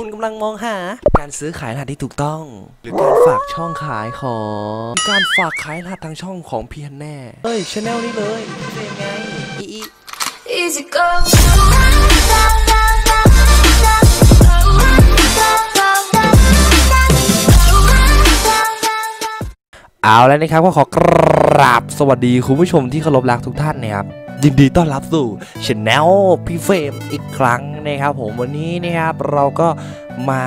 คุณกำลังมองหา การซื้อขายรหัสที่ถูกต้อง หรือการฝากช่องขายของการฝากขายรหัสทางช่องของเพียนแน่เฮ้ยชแนลนี้เลยเป็นไงอีอี Easy go. เอาแล้วนะครับก็ขอกราบสวัสดีคุณผู้ชมที่เคารพรักทุกท่านนะครับยินดีต้อนรับสู่ช anel พี่เฟรมอีกครั้งนะครับผมวันนี้นะครับเราก็มา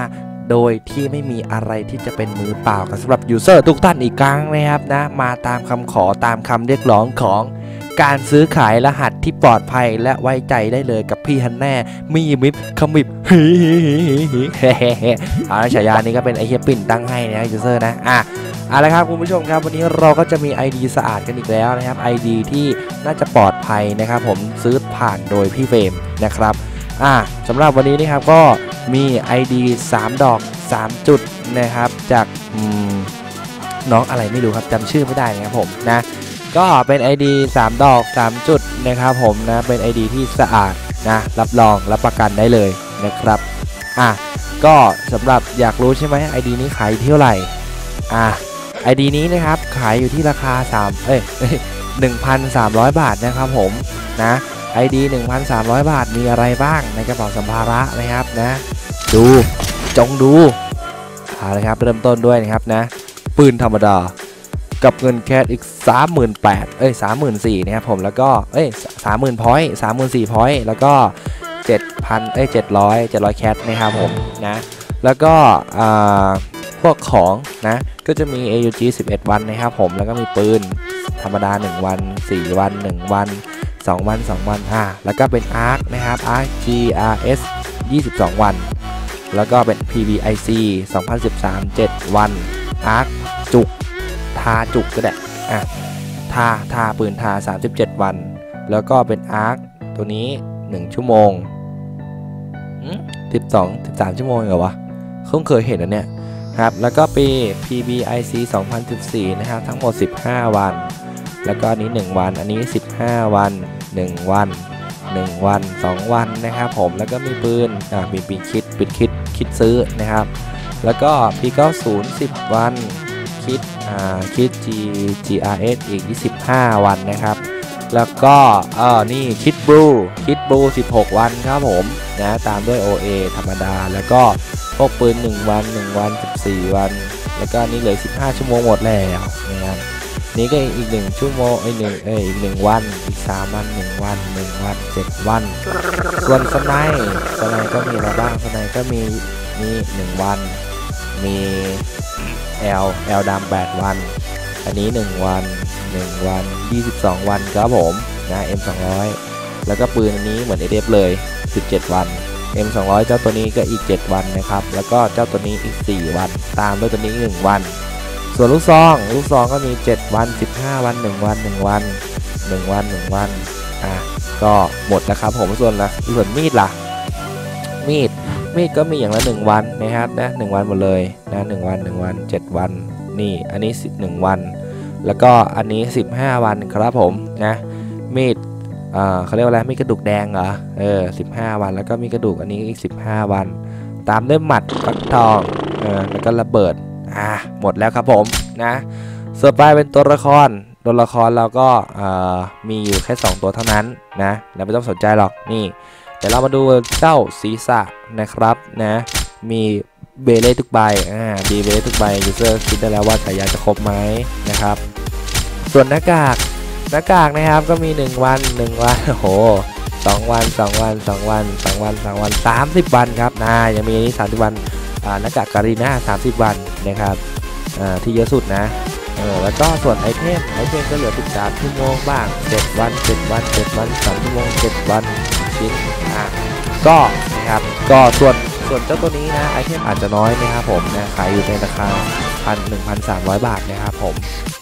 โดยที่ไม่มีอะไรที่จะเป็นมือเปล่ากันสำหรับยูเซอร์ทุกท่านอีกครั้งนะครับนะมาตามคำขอตามคำเรียกร้องของ การซื้อขายรหัสที่ปลอดภัยและไว้ใจได้เลยกับพี่ฮันแน่ มีมิบขมิบฮิฮิฮิฮิเฮ้เฮ้เฮ้เอาละฉายานี้ก็เป็นไอเฮียปิ่นตั้งให้นะยูเซอร์นะอะเอาละครับคุณผู้ชมครับวันนี้เราก็จะมี ID สะอาดกันอีกแล้วนะครับ ID ที่น่าจะปลอดภัยนะครับผมซื้อผ่านโดยพี่เฟรมนะครับอ่าสำหรับวันนี้นะครับก็มี ID 3 ดอก 3 จุดนะครับจากน้องอะไรไม่รู้ครับจำชื่อไม่ได้นะครับผมนะ ก็เป็น ID 3 ดอก 3 จุดนะครับผมนะเป็น ID ที่สะอาดนะรับรองรับประกันได้เลยนะครับอะก็สำหรับอยากรู้ใช่ไหม ID นี้ขายเท่าไหร่อะ ID นี้นะครับขายอยู่ที่ราคา3เอ้ย1,300 บาทนะครับผมนะ ID 1,300 บาทมีอะไรบ้างในกระเป๋าสัมภาระนะครับนะ ดูจงดูเอาละครับเริ่มต้นด้วยนะครับนะ ปืนธรรมดา กับเงินแคชอีก 38,000เอ้ย34,000นะครับผมแล้วก็เอ้ย30,000พอยต์34,000พอยต์แล้วก็ 7,000เอ้ย700 700แคชนะครับผมนะแล้วก็อ่าพวกของนะก็จะมี AUG 11 วันนะครับผมแล้วก็มีปืนธรรมดา 1 วัน 4 วัน 1 วัน 2 วัน 2 วันอ่าแล้วก็เป็น ARC นะครับ ARC GRS 22 วัน แล้วก็เป็น PBIC 2013 7 วัน ARC จุก ทาจุกก็ได้อะทาทาปืนทา 37 วัน แล้วก็เป็น ARC ตัวนี้ 1 ชั่วโมงอืม12 13 ชั่วโมงเหรอวะเพิ่งเคยเห็นอันเนี้ยครับแล้วก็ปี PBIC 2014 นะครับ ทั้งหมด 15 วัน แล้วก็อันนี้ 1 วัน อันนี้ 15 วัน 1 วัน 1 วัน 2 วันนะครับผมแล้วก็มีปืนอ่ามีปีคิดปิดคิดคิดซื้อนะครับ แล้วก็ P90 10 วัน คิดอ่าคิด G GRS อีก 25 วันนะครับ แล้วก็เออนี่คิดบลูคิดบลู16 วันครับผมนะตามด้วย OA ธรรมดา แล้วก็พวกปืน 1 วัน 1 วัน 14 วัน แล้วก็นี่เหลือ 15 ชั่วโมงหมดแล้วนะครับนี่ก็อีก1ชั่วโมงไอ้หนึ่งเอ้ยอีก1วันอีก3วัน1วัน1วัน7วันส่วนสไนด์สไนด์ก็มีอะไรบ้างสไนด์ก็มีนี่1วัน มี L L ดำ8วัน อันนี้ 1 วัน 1 วัน 22 วันครับผมนะ M 200แล้วก็ปืนอันนี้เหมือน ADF เลย 17 วัน M 2 0 0 เจ้าตัวนี้ก็อีก 7 วันนะครับ แล้วก็เจ้าตัวนี้อีก 4 วัน ตามด้วยตัวนี้ 1 วัน ส่วนลูกซอง ลูกซองก็มี 7 วัน 15 วัน 1 วัน 1 วัน 1 วัน 1 วัน อะ ก็หมดแล้วครับผม ส่วนละส่วนมีดล่ะ มีด มีดก็มีอย่างละ 1 วันนะครับนะ1วันหมดเลยนะ1วัน 1 วัน 7 วัน นี่อันนี้ 1 วัน แล้วก็อันนี้ 15 วันครับผมนะมีดอ่าเขาเรียกว่าอะไรมีกระดูกแดงเหรอเออสิบห้าวัน แล้วก็มีกระดูกอันนี้อีกสิบห้าวัน ตามด้วยหมัดฟักทองเออแล้วก็ระเบิดอ่าหมดแล้วครับผมนะส่วนไปเป็นตัวละครตัวละครเราก็อ่ามีอยู่แค่ 2 ตัวเท่านั้นนะเราไม่ต้องสนใจหรอกนี่ เดี๋ยวเรามาดูเจ้าศีรษะนะครับนะมีเบเล่ทุกใบอ่ามีเบเล่ทุกใบยูเซอร์คิดได้แล้วว่าฉายาจะครบไหมนะครับ ส่วนหน้ากากหน้ากากนะครับก็มี 1 วัน 1 วันโอ้โหสองวัน2วัน2วัน2วัน2วัน30วันครับนะยังมีนี้30วันอ่าหน้ากากการีน่า30วันนะครับอ่าที่เยอะสุดนะเออแล้วก็ส่วนไอเทมไอเทมก็เหลือ13ชั่วโมงบ้าง7วัน7วัน7วัน3ชั่วโมง7วัน ชิ้นอ่าก็นะครับก็ส่วนส่วนเจ้าตัวนี้นะไอเทมอาจจะน้อยนะครับผมนะขายอยู่ในราคาพันหนึ่งพันสามร้อยบาทนะครับผม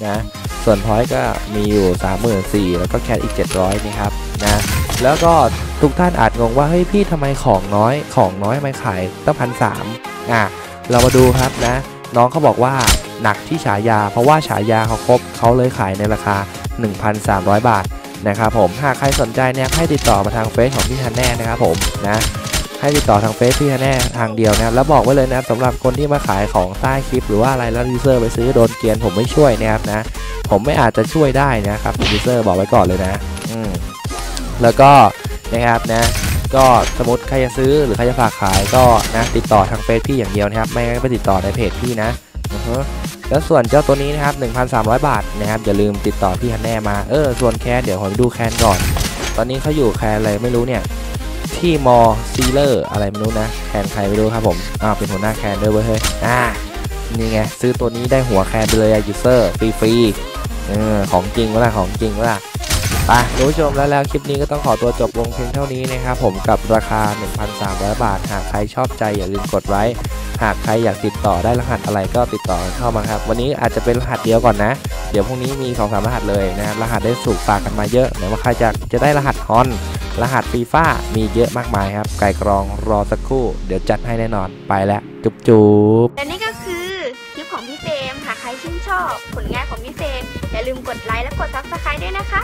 นะส่วนพอยก็มีอยู่34,000แล้วก็แคทอีก700นี่ครับนะแล้วก็ทุกท่านอาจงงว่าเฮ้ยพี่ทำไมของน้อยของน้อยทำไมขายตั้งพันสามอะเรามาดูครับนะน้องเขาบอกว่าหนักที่ฉายา เพราะว่าฉายาเขาครบเขาเลยขายในราคา 1,300 บาท นะครับผมหากใครสนใจเนี่ยให้ติดต่อมาทางเฟซของพี่ฮันแน่นะครับผมนะให้ติดต่อทางเฟซพี่ฮันแน่ทางเดียวนะครับแล้วบอกไว้เลยนะสำหรับคนที่มาขายของใต้คลิป หรือว่าอะไรแล้วยูเซอร์ไปซื้อโดนเกียนผมไม่ช่วยนะครับนะ ผมไม่อาจจะช่วยได้นะครับยูเซอร์บอกไว้ก่อนเลยนะอืมแล้วก็นะครับนะก็สมมติใครจะซื้อหรือใครจะฝากขายก็นะติดต่อทางเฟซพี่อย่างเดียวนะครับไม่ไปติดต่อในเพจพี่นะ แล้วส่วนเจ้าตัวนี้นะครับ 1,300 บาทนะครับอย่าลืมติดต่อพี่ฮันแน่มา เออ ส่วนแคนเดี๋ยวผมไปดูแคนก่อน ตอนนี้เขาอยู่แคนอะไรไม่รู้เนี่ย ที่มอซีเลอร์อะไรไม่รู้นะ แคนใครไม่รู้ครับผมอ้าวเป็นหัวหน้าแคนด้วยเว้ยเฮ้ย อ่า นี่ไง ซื้อตัวนี้ได้หัวแคนไปเลยอะยูเซอร์ฟรีๆเออ ของจริงเวล่ะของจริงเวล่ะไปคุณผู้ชมแล้วแล้วคลิปนี้ก็ต้องขอตัวจบลงเพียงเท่านี้นะครับผมกับราคา 1,300 บาท หากใครชอบใจอย่าลืมกดไลค์ หากใครอยากติดต่อได้รหัสอะไรก็ติดต่อเข้ามาครับ วันนี้อาจจะเป็นรหัสเดียวก่อนนะ เดี๋ยวพรุ่งนี้มี2อสรหัสเลยนะครับรหัสได้สูกฝากกันมาเยอะไหนว่าใครจะจะได้รหัสฮอนรหัสฟีฟ่ามีเยอะมากมายครับ ไก่กรองรอสักครู่ เดี๋ยวจัดให้แน่นอนไปแล้วจุ๊บจุ๊บและนี่ก็คือคลิปของพี่เฟมหากใครชื่นชอบ ผลงานของพี่เฟมอย่าลืมกดไลค์และกดซับสไครต์ด้วยนะคะ